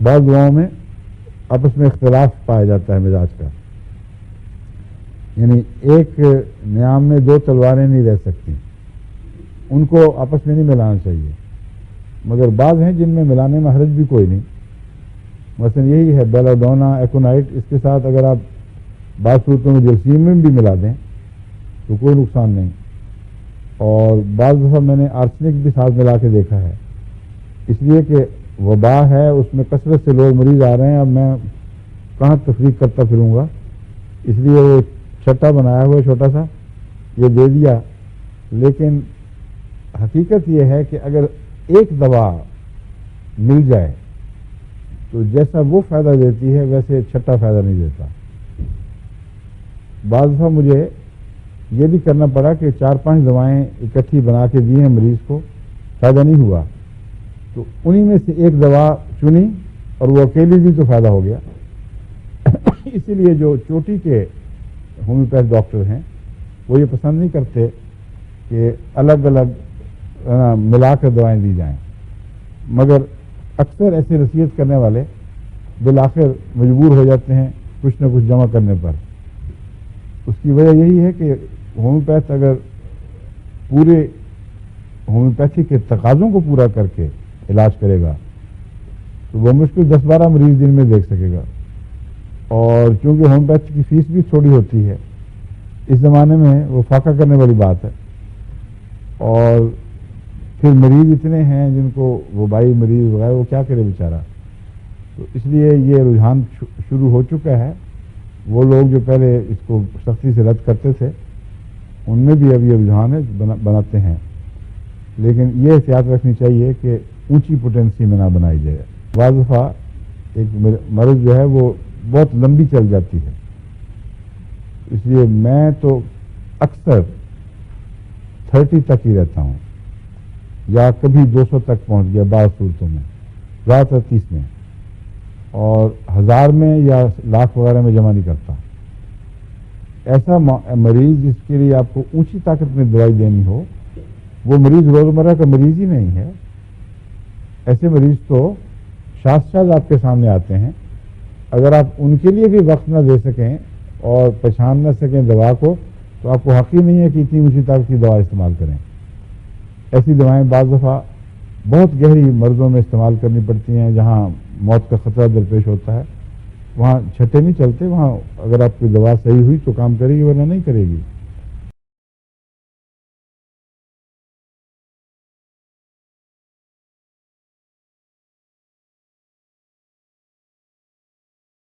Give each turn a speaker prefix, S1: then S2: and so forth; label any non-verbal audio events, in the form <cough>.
S1: बाद दुआओं में आपस में इख्तलाफ पाया जाता है मिजाज का यानी एक न्याम में दो तलवारें नहीं रह सकती उनको आपस में नहीं मिलाना चाहिए मगर बाज़ हैं जिनमें मिलाने में हरज भी कोई नहीं मसलन यही है बेलाडोना एकोनाइट इसके साथ अगर आप बाद सूरतों में जलसीम में भी मिला दें तो कोई नुकसान नहीं और बाद दफ़ा मैंने आर्सनिक भी साथ मिला के देखा है इसलिए कि वबा है, उसमें कसरत से लोग मरीज़ आ रहे हैं। अब मैं कहाँ तफरीक करता फिरूँगा? इसलिए वो छट्टा बनाया हुआ छोटा सा, ये दे दिया। लेकिन हकीकत ये है कि अगर एक दवा मिल जाए तो जैसा वो फ़ायदा देती है, वैसे छठा फ़ायदा नहीं देता। बाद मुझे ये भी करना पड़ा कि चार पाँच दवाएँ इकट्ठी बना के दी हैं मरीज़ को, फ़ायदा नहीं हुआ। तो उन्हीं में से एक दवा चुनी और वो अकेली दी तो फ़ायदा हो गया। <coughs> इसीलिए जो चोटी के होम्योपैथ डॉक्टर हैं, वो ये पसंद नहीं करते कि अलग अलग मिलाकर दवाएँ दी जाएँ। मगर अक्सर ऐसे रसीयत करने वाले बिल आखिर मजबूर हो जाते हैं कुछ न कुछ जमा करने पर। उसकी वजह यही है कि होम्योपैथ अगर पूरे होम्योपैथी के तकाज़ों को पूरा करके इलाज करेगा। तो वह मुश्किल दस बारह मरीज़ दिन में देख सकेगा। और चूँकि होम्योपैथी की फ़ीस भी थोड़ी होती है इस ज़माने में वो फाका करने वाली बात है। और फिर मरीज़ इतने हैं जिनको वबाई मरीज़ वगैरह वो क्या करे बेचारा? तो इसलिए ये रुझान शुरू हो चुका है। वो लोग जो पहले इसको सख्ती से रद्द करते थे उनमें भी अब ये रुझान है बना, बनाते हैं। लेकिन ये एहतियात रखनी चाहिए कि ऊँची पोटेंसी में ना बनाई जाए। वाजफा एक मर्ज जो है वो बहुत लंबी चल जाती है। इसलिए मैं तो अक्सर थर्टी तक ही रहता हूँ। या कभी 200 तक पहुँच गया बारह सूरतों में ज़्यादातर तीस में। और हज़ार में या लाख वगैरह में जमा नहीं करता। ऐसा मरीज़ जिसके लिए आपको ऊँची ताकत में दवाई देनी हो, वो मरीज़ रोज़मर्रा का मरीज़ ही नहीं है। ऐसे मरीज़ तो शाद आपके सामने आते हैं। अगर आप उनके लिए भी वक्त ना दे सकें और पहचान ना सकें दवा को तो आपको हक ही नहीं है कि इतनी ऊँची ताकत की दवा इस्तेमाल करें। ऐसी दवाएँ बाज़ दफ़ा बहुत गहरी मर्ज़ों में इस्तेमाल करनी पड़ती हैं, जहाँ मौत का ख़तरा दरपेश होता है। वहाँ छठे नहीं चलते, वहाँ अगर आपकी दवा सही हुई तो काम करेगी, वरना नहीं करेगी।